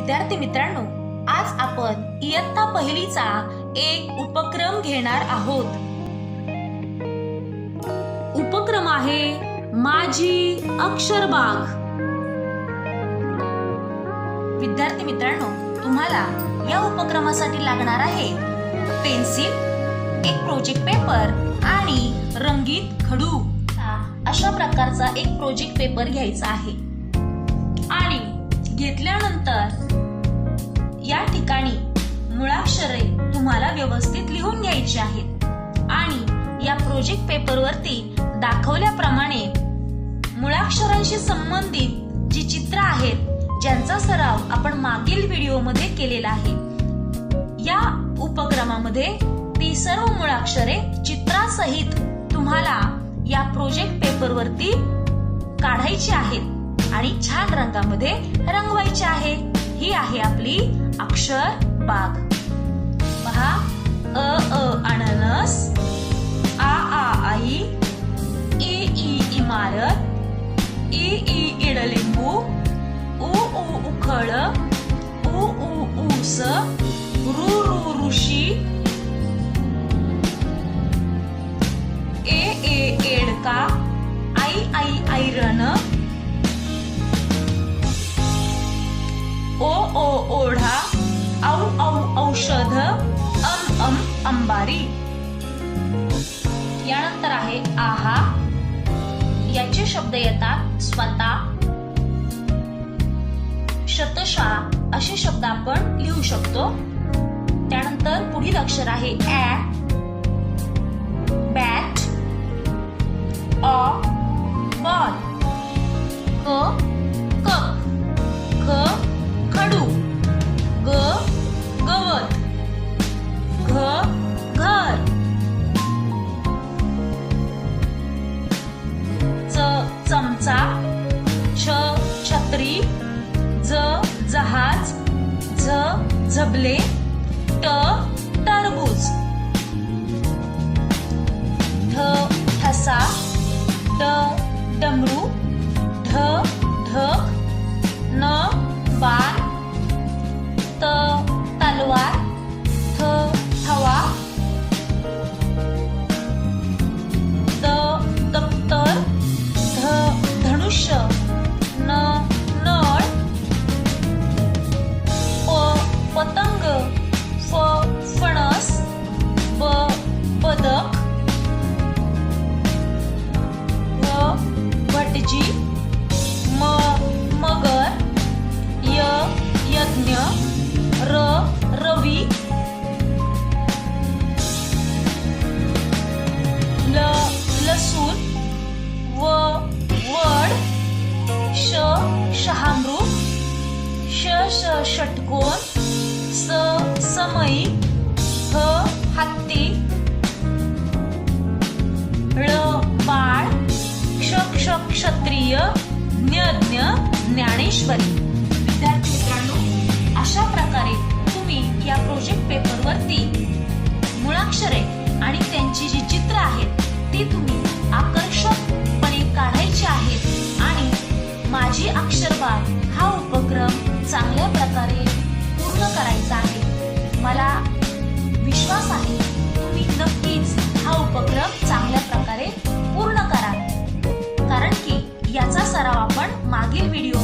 विद्यार्थी मित्रांनो आज आपण इयत्ता पहिलीचा एक उपक्रम घेणार आहोत. उपक्रम आहे माझी अक्षरबाग विद्यार्थी मित्रांनो तुम्हाला या उपक्रमासाठी लागणार आहे पेन्सिल एक प्रोजेक्ट पेपर आणि रंगीत खडू. अशा प्रकारचा एक प्रोजेक्ट पेपर घ्यायचा आहे. आणि घेतल्यानंतर या ठिकाणी मुळाक्षरे तुम्हाला व्यवस्थित लिहून घ्यायची आहेत. आणि या प्रोजेक्ट पेपरवरती दाखवल्याप्रमाणे मुळाक्षरांशी संबंधित जी चित्र आहेत ज्यांचा सराव आपण मागील व्हिडिओमध्ये केलेला आहे या उपक्रमामध्ये ती सर्व मुळाक्षरे चित्रासहित तुम्हाला या प्रोजेक्ट पेपरवरती काढायची आहेत. आणि छान रंगामध्ये रंगवायची आहे. ही आहे आपली अक्षर बाग. पहा अ अ अननस आ आ आई ई ई इमारत ई ई इडलिंबू उ उ उखळ उ उ ऊस ध अम अम अंबारी. यानंतर आहे आहा. याचे शब्द येतात स्वतः. शतशा असे शब्द आपण लिहू शकतो. त्यानंतर पुढील अक्षर आहे ॲ. झबले यज्ञ र रवी ल लसूण व वड श शहामृग श श षटकोन स समई ह हत्ती ळ बाळ क्ष क्ष क्षत्रिय ज्ञ ज्ञ ज्ञानेश्वरी. माझी अक्षरबाग हा उपक्रम चांगल्या प्रकारे पूर्ण करायचा आहे. मला विश्वास आहे तुम्ही नक्कीच हा उपक्रम चांगल्या प्रकारे पूर्ण कराल. कारण की याचा सराव आपण मागील व्हिडिओ